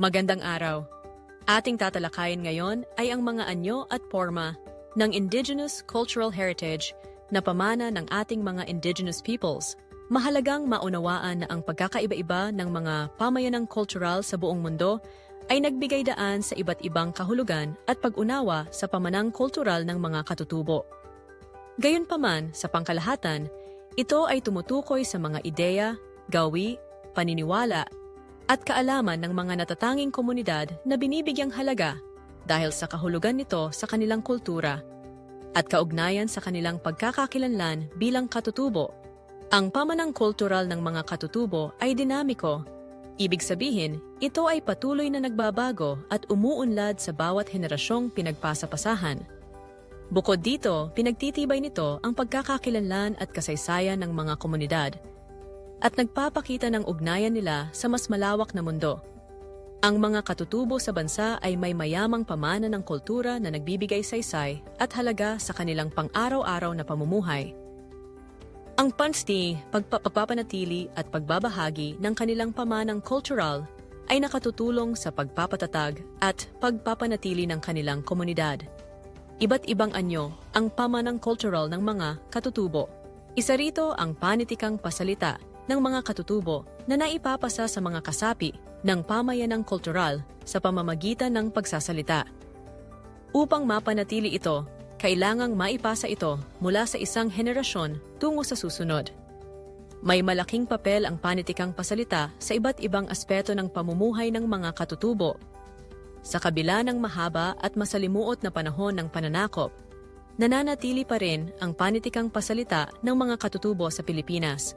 Magandang araw. Ating tatalakayin ngayon ay ang mga anyo at forma ng Indigenous Cultural Heritage na pamana ng ating mga Indigenous peoples. Mahalagang maunawaan na ang pagkakaiba-iba ng mga pamayanang cultural sa buong mundo ay nagbigay daan sa iba't ibang kahulugan at pag-unawa sa pamanang kultural ng mga katutubo. Gayunpaman, sa pangkalahatan, ito ay tumutukoy sa mga ideya, gawi, paniniwala, at kaalaman ng mga natatanging komunidad na binibigyang halaga dahil sa kahulugan nito sa kanilang kultura at kaugnayan sa kanilang pagkakakilanlan bilang katutubo. Ang pamanang kultural ng mga katutubo ay dinamiko. Ibig sabihin, ito ay patuloy na nagbabago at umuunlad sa bawat henerasyong pinagpasapasahan. Bukod dito, pinagtitibay nito ang pagkakakilanlan at kasaysayan ng mga komunidad at nagpapakita ng ugnayan nila sa mas malawak na mundo. Ang mga katutubo sa bansa ay may mayamang pamana ng kultura na nagbibigay saysay at halaga sa kanilang pang-araw-araw na pamumuhay. Ang pansti, pagpapapanatili at pagbabahagi ng kanilang pamanang cultural ay nakatutulong sa pagpapatatag at pagpapanatili ng kanilang komunidad. Iba't ibang anyo ang pamanang cultural ng mga katutubo. Isa rito ang panitikang pasalita ng mga katutubo na naipapasa sa mga kasapi ng pamayanang kultural sa pamamagitan ng pagsasalita. Upang mapanatili ito, kailangang maipasa ito mula sa isang henerasyon tungo sa susunod. May malaking papel ang panitikang pasalita sa iba't ibang aspeto ng pamumuhay ng mga katutubo. Sa kabila ng mahaba at masalimuot na panahon ng pananakop, nananatili pa rin ang panitikang pasalita ng mga katutubo sa Pilipinas.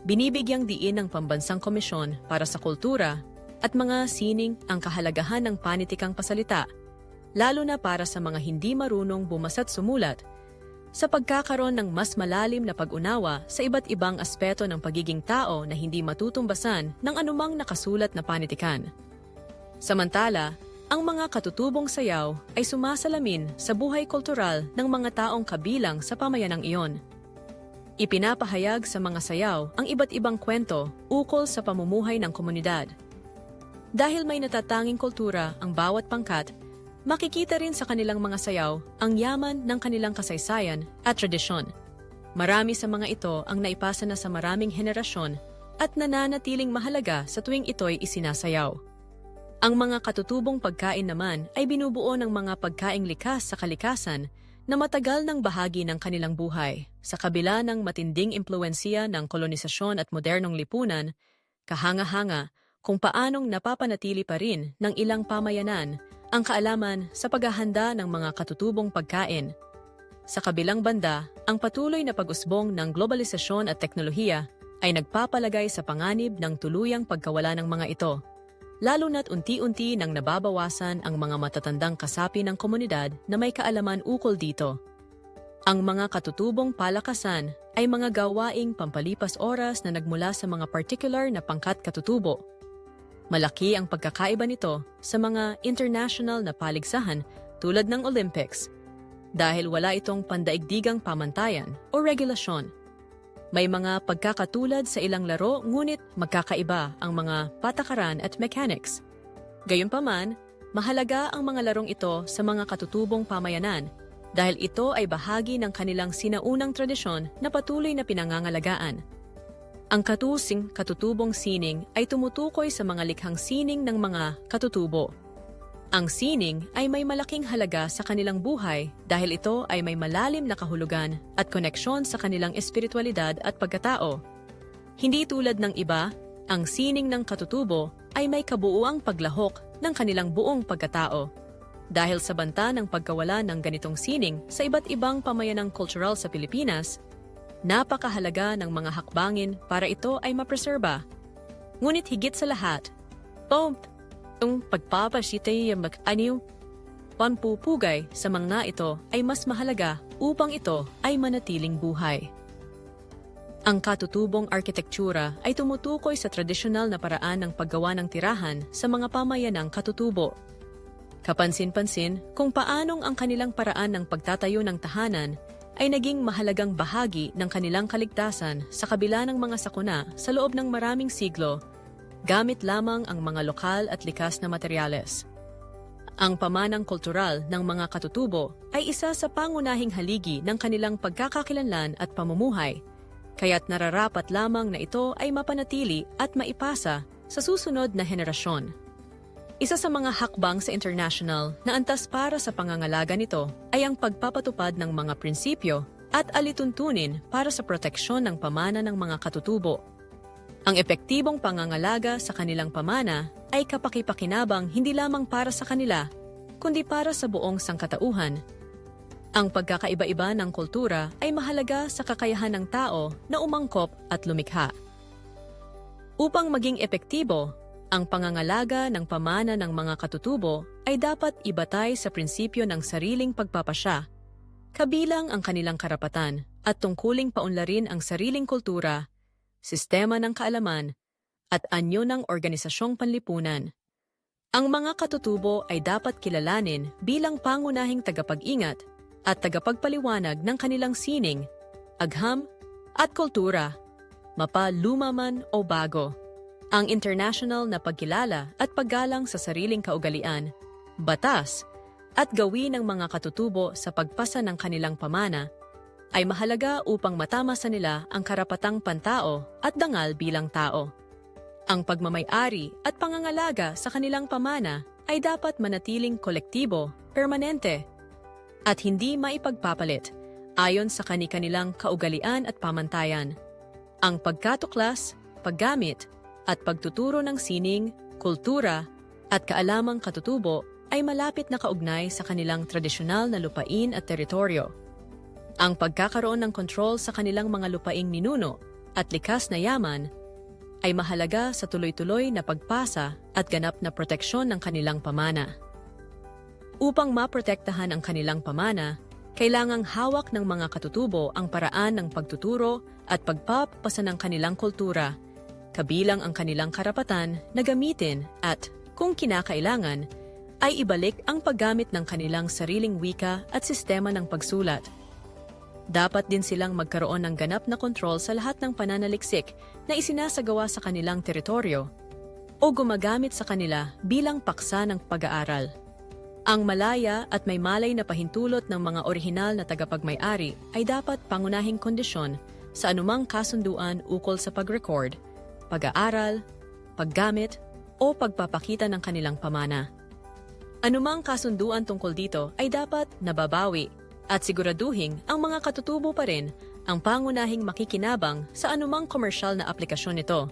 Binibigyang diin ng Pambansang Komisyon para sa Kultura at mga sining ang kahalagahan ng panitikang pasalita, lalo na para sa mga hindi marunong bumasa't sumulat, sa pagkakaroon ng mas malalim na pag-unawa sa iba't ibang aspeto ng pagiging tao na hindi matutumbasan ng anumang nakasulat na panitikan. Samantala, ang mga katutubong sayaw ay sumasalamin sa buhay kultural ng mga taong kabilang sa pamayanang iyon. Ipinapahayag sa mga sayaw ang iba't ibang kwento ukol sa pamumuhay ng komunidad. Dahil may natatanging kultura ang bawat pangkat, makikita rin sa kanilang mga sayaw ang yaman ng kanilang kasaysayan at tradisyon. Marami sa mga ito ang naipasa na sa maraming henerasyon at nananatiling mahalaga sa tuwing ito'y isinasayaw. Ang mga katutubong pagkain naman ay binubuo ng mga pagkaing likas sa kalikasan na matagal ng bahagi ng kanilang buhay. Sa kabila ng matinding impluensya ng kolonisasyon at modernong lipunan, kahanga-hanga kung paanong napapanatili pa rin ng ilang pamayanan ang kaalaman sa paghahanda ng mga katutubong pagkain. Sa kabilang banda, ang patuloy na pag-usbong ng globalisasyon at teknolohiya ay nagpapalagay sa panganib ng tuluyang pagkawala ng mga ito, lalo na't unti-unti nang nababawasan ang mga matatandang kasapi ng komunidad na may kaalaman ukol dito. Ang mga katutubong palakasan ay mga gawaing pampalipas oras na nagmula sa mga particular na pangkat katutubo. Malaki ang pagkakaiba nito sa mga international na paligsahan tulad ng Olympics dahil wala itong pandaigdigang pamantayan o regulasyon. May mga pagkakatulad sa ilang laro ngunit magkakaiba ang mga patakaran at mechanics. Gayunpaman, mahalaga ang mga larong ito sa mga katutubong pamayanan dahil ito ay bahagi ng kanilang sinaunang tradisyon na patuloy na pinangangalagaan. Ang katusing katutubong sining ay tumutukoy sa mga likhang sining ng mga katutubo. Ang sining ay may malaking halaga sa kanilang buhay dahil ito ay may malalim na kahulugan at koneksyon sa kanilang espiritualidad at pagkatao. Hindi tulad ng iba, ang sining ng katutubo ay may kabuuang paglahok ng kanilang buong pagkatao. Dahil sa banta ng pagkawala ng ganitong sining sa iba't ibang pamayanang cultural sa Pilipinas, napakahalaga ng mga hakbangin para ito ay mapreserba. Ngunit higit sa lahat, pomp, ang pagpapasitay mag-aniw, panpupugay sa mga ito ay mas mahalaga upang ito ay manatiling buhay. Ang katutubong arkitektura ay tumutukoy sa tradisyonal na paraan ng paggawa ng tirahan sa mga pamayanang katutubo. Kapansin-pansin kung paanong ang kanilang paraan ng pagtatayo ng tahanan ay naging mahalagang bahagi ng kanilang kaligtasan sa kabila ng mga sakuna sa loob ng maraming siglo gamit lamang ang mga lokal at likas na materyales. Ang pamanang kultural ng mga katutubo ay isa sa pangunahing haligi ng kanilang pagkakakilanlan at pamumuhay, kaya't nararapat lamang na ito ay mapanatili at maipasa sa susunod na henerasyon. Isa sa mga hakbang sa international na antas para sa pangangalaga nito ay ang pagpapatupad ng mga prinsipyo at alituntunin para sa proteksyon ng pamana ng mga katutubo. Ang epektibong pangangalaga sa kanilang pamana ay kapakipakinabang hindi lamang para sa kanila, kundi para sa buong sangkatauhan. Ang pagkakaiba-iba ng kultura ay mahalaga sa kakayahan ng tao na umangkop at lumikha. Upang maging epektibo, ang pangangalaga ng pamana ng mga katutubo ay dapat ibatay sa prinsipyo ng sariling pagpapasya, kabilang ang kanilang karapatan at tungkuling paunlarin ang sariling kultura sistema ng kaalaman, at anyo ng organisasyong panlipunan. Ang mga katutubo ay dapat kilalanin bilang pangunahing tagapag-ingat at tagapagpaliwanag ng kanilang sining, agham, at kultura, mapalumaman o bago. Ang international na pagkilala at paggalang sa sariling kaugalian, batas, at gawin ng mga katutubo sa pagpasa ng kanilang pamana ay mahalaga upang matama sa nila ang karapatang pantao at dangal bilang tao. Ang pagmamayari at pangangalaga sa kanilang pamana ay dapat manatiling kolektibo, permanente, at hindi maipagpapalit ayon sa kani-kanilang kaugalian at pamantayan. Ang pagkatuklas, paggamit, at pagtuturo ng sining, kultura, at kaalamang katutubo ay malapit na kaugnay sa kanilang tradisyonal na lupain at teritoryo. Ang pagkakaroon ng kontrol sa kanilang mga lupaing ninuno at likas na yaman ay mahalaga sa tuloy-tuloy na pagpasa at ganap na proteksyon ng kanilang pamana. Upang maprotektahan ang kanilang pamana, kailangang hawak ng mga katutubo ang paraan ng pagtuturo at pagpapasa ng kanilang kultura, kabilang ang kanilang karapatan na gamitin at, kung kinakailangan, ay ibalik ang paggamit ng kanilang sariling wika at sistema ng pagsulat – dapat din silang magkaroon ng ganap na kontrol sa lahat ng pananaliksik na isinasagawa sa kanilang teritoryo o gumagamit sa kanila bilang paksa ng pag-aaral. Ang malaya at may malay na pahintulot ng mga orihinal na tagapagmay-ari ay dapat pangunahing kondisyon sa anumang kasunduan ukol sa pag-record, pag-aaral, paggamit, o pagpapakita ng kanilang pamana. Anumang kasunduan tungkol dito ay dapat nababawi at siguraduhing ang mga katutubo pa rin ang pangunahing makikinabang sa anumang komersyal na aplikasyon nito